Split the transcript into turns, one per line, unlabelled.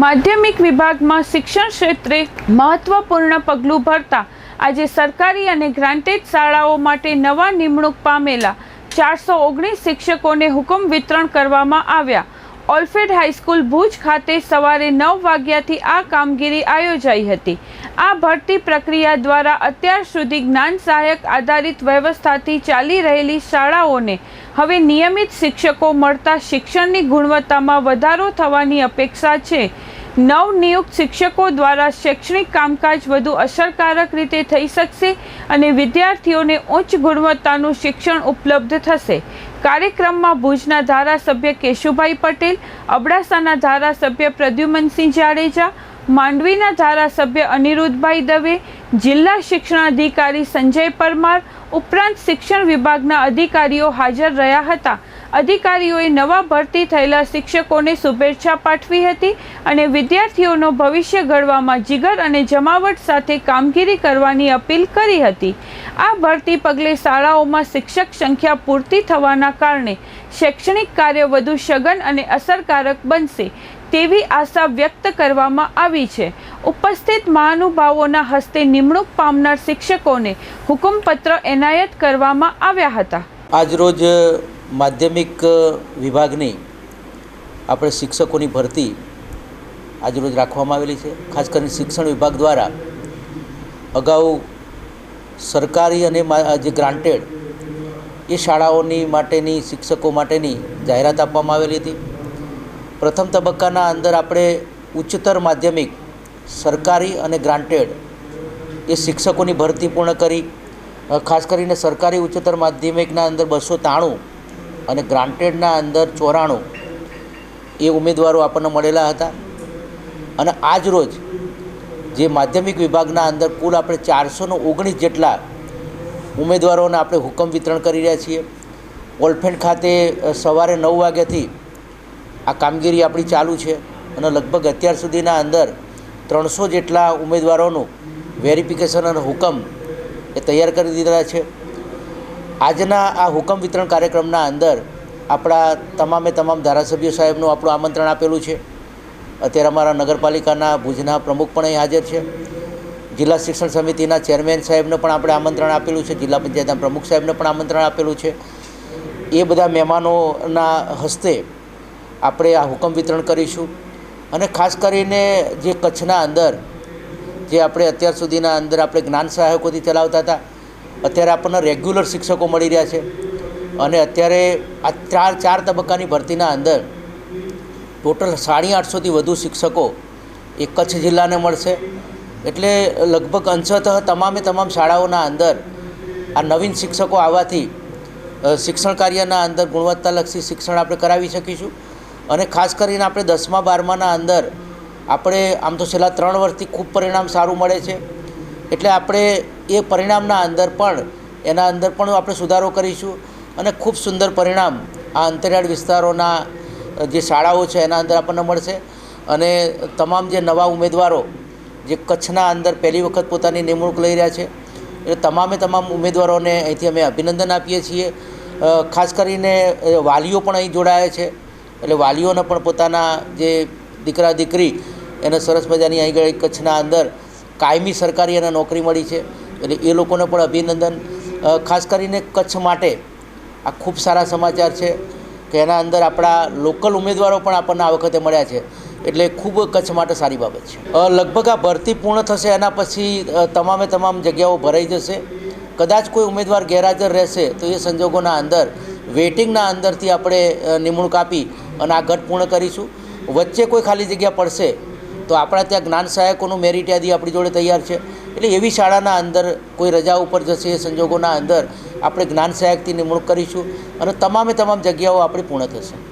માધ્યમિક વિભાગમાં શિક્ષણ ક્ષેત્રે મહત્વપૂર્ણ પગલું ભરતા આજે સરકારી અને ગ્રાન્ટેડ શાળાઓ માટે નવા નિમણૂક પામેલા ચારસો ઓગણીસ શિક્ષકોને હુકમ વિતરણ કરવામાં આવ્યા. ઓલ્ફેડ હાઈસ્કૂલ ભુજ ખાતે સવારે નવ વાગ્યાથી આ કામગીરી આયોજાઈ હતી. આ ભરતી પ્રક્રિયા દ્વારા અત્યાર સુધી જ્ઞાન સહાયક આધારિત વ્યવસ્થાથી ચાલી રહેલી શાળાઓને હવે નિયમિત શિક્ષકો મળતા શિક્ષણની ગુણવત્તામાં વધારો થવાની અપેક્ષા છે. નવનિયુક્ત શિક્ષકો દ્વારા શૈક્ષણિક કામકાજ વધુ અસરકારક રીતે થઈ શકશે અને વિદ્યાર્થીઓને ઉચ્ચ ગુણવત્તાનું શિક્ષણ ઉપલબ્ધ થશે. કાર્યક્રમમાં ભુજના ધારાસભ્ય કેશુભાઈ પટેલ, અબડાસાના ધારાસભ્ય પ્રદ્યુમનસિંહ જાડેજા, માંડવીના ધારાસભ્ય અનિરુદ્ધભાઈ દવે જિલ્લા શિક્ષણાધિકારી સંજય પરમાર, ઉપરાંત શિક્ષણ વિભાગના અધિકારીઓ હાજર રહ્યા હતા. અધિકારીઓએ નવા ભરતી થયેલા શિક્ષકોને શુભેચ્છા પાઠવી હતી અને વિદ્યાર્થીઓનો ભવિષ્ય ઘડવામાં જીગર અને જમાવટ સાથે કામગીરી કરવાની અપીલ કરી હતી. આ ભરતી પગલે શાળાઓમાં શિક્ષક સંખ્યા પૂરતી થવાના કારણે શૈક્ષણિક કાર્ય વધુ સઘન અને અસરકારક બનશે તેવી આશા વ્યક્ત કરવામાં આવી છે. ઉપસ્થિત મહાનુભાવોના હસ્તે નિમણૂક પામનાર શિક્ષકોને હુકમપત્ર એનાયત કરવામાં આવ્યા હતા.
આજરોજ માધ્યમિક વિભાગની આપણે શિક્ષકોની ભરતી આજરોજ રાખવામાં આવેલી છે. ખાસ કરીને શિક્ષણ વિભાગ દ્વારા અગાઉ સરકારી અને જે ગ્રાન્ટેડ એ શાળાઓની માટેની, શિક્ષકો માટેની જાહેરાત આપવામાં આવેલી હતી. પ્રથમ તબક્કાના અંદર આપણે ઉચ્ચતર માધ્યમિક સરકારી અને ગ્રાન્ટેડ એ શિક્ષકોની ભરતી પૂર્ણ કરી. ખાસ કરીને સરકારી ઉચ્ચતર માધ્યમિકના અંદર બસો ત્રાણું અને ગ્રાન્ટેડના અંદર ચોરાણું એ ઉમેદવારો આપણને મળેલા હતા. અને આજ રોજ જે માધ્યમિક વિભાગના અંદર કુલ આપણે ચારસોને ઓગણીસ જેટલા ઉમેદવારોને આપણે હુકમ વિતરણ કરી રહ્યા છીએ. ઓલફેન્ડ ખાતે સવારે નવ વાગ્યાથી આ કામગીરી આપણી ચાલુ છે. અને લગભગ અત્યાર સુધીના અંદર ત્રણસો જેટલા ઉમેદવારોનું વેરિફિકેશન અને હુકમ એ તૈયાર કરી દીધા છે. આજના આ હુકમ વિતરણ કાર્યક્રમના અંદર આપણા તમામે તમામ ધારાસભ્યો સાહેબનું આપણું આમંત્રણ આપેલું છે. અત્યારે અમારા નગરપાલિકાના ભુજના પ્રમુખ પણ અહીં હાજર છે. જિલ્લા શિક્ષણ સમિતિના ચેરમેન સાહેબને પણ આપણે આમંત્રણ આપેલું છે. જિલ્લા પંચાયતના પ્રમુખ સાહેબને પણ આમંત્રણ આપેલું છે. એ બધા મહેમાનોના હસ્તે આપણે આ હુકમ વિતરણ કરીશું. અને ખાસ કરીને જે કચ્છના અંદર, જે આપણે અત્યાર સુધીના અંદર આપણે જ્ઞાન સહાયકોથી ચલાવતા હતા, અત્યારે આપણને રેગ્યુલર શિક્ષકો મળી રહ્યા છે. અને અત્યારે આ ચાર ચાર તબક્કાની ભરતીના અંદર ટોટલ સાડી આઠસોથી વધુ શિક્ષકો એ કચ્છ જિલ્લાને મળશે. એટલે લગભગ અંશતઃ તમામે તમામ શાળાઓના અંદર આ નવીન શિક્ષકો આવવાથી શિક્ષણ કાર્યના અંદર ગુણવત્તાલક્ષી શિક્ષણ આપણે કરાવી શકીશું. અને ખાસ કરીને આપણે દસમા, બારમાના અંદર આપણે આમ તો છેલ્લા ત્રણ વર્ષથી ખૂબ પરિણામ સારું મળે છે. એટલે આપણે એ પરિણામના અંદર પણ, એના અંદર પણ આપણે સુધારો કરીશું અને ખૂબ સુંદર પરિણામ આ અંતરિયાળ વિસ્તારોના જે શાળાઓ છે એના અંદર આપણને મળશે. અને તમામ જે નવા ઉમેદવારો જે કચ્છના અંદર પહેલી વખત પોતાની નિમણૂક લઈ રહ્યા છે, એટલે તમામે તમામ ઉમેદવારોને અહીંથી અમે અભિનંદન આપીએ છીએ. ખાસ કરીને વાલીઓ પણ અહીં જોડાયા છે. એટલે વાલીઓને પણ પોતાના જે દીકરા દીકરી એને સરસ મજાની અહીં આગળ કચ્છના અંદર કાયમી સરકારી એને નોકરી મળી છે. એટલે એ લોકોને પણ અભિનંદન. ખાસ કરીને કચ્છ માટે આ ખૂબ સારા સમાચાર છે કે એના અંદર આપણા લોકલ ઉમેદવારો પણ આપણને આ વખતે મળ્યા છે. એટલે ખૂબ કચ્છ માટે સારી બાબત છે. લગભગ આ ભરતી પૂર્ણ થશે એના પછી તમામે તમામ જગ્યાઓ ભરાઈ જશે. કદાચ કોઈ ઉમેદવાર ગેરહાજર રહેશે તો એ સંજોગોના અંદર વેઇટિંગના અંદરથી આપણે નિમણૂક આપી અને આ ઘટ પૂર્ણ કરીશું. વચ્ચે કોઈ ખાલી જગ્યા પડશે, તો આપણા ત્યાં જ્ઞાન સહાયકોનું મેરિટ યાદી આપણી જોડે તૈયાર છે. એટલે એવી શાળાના અંદર કોઈ રજા ઉપર જશે એ સંજોગોના અંદર આપણે જ્ઞાન સહાયકથી નિમણૂક કરીશું અને તમામે તમામ જગ્યાઓ આપણી પૂર્ણ થશે.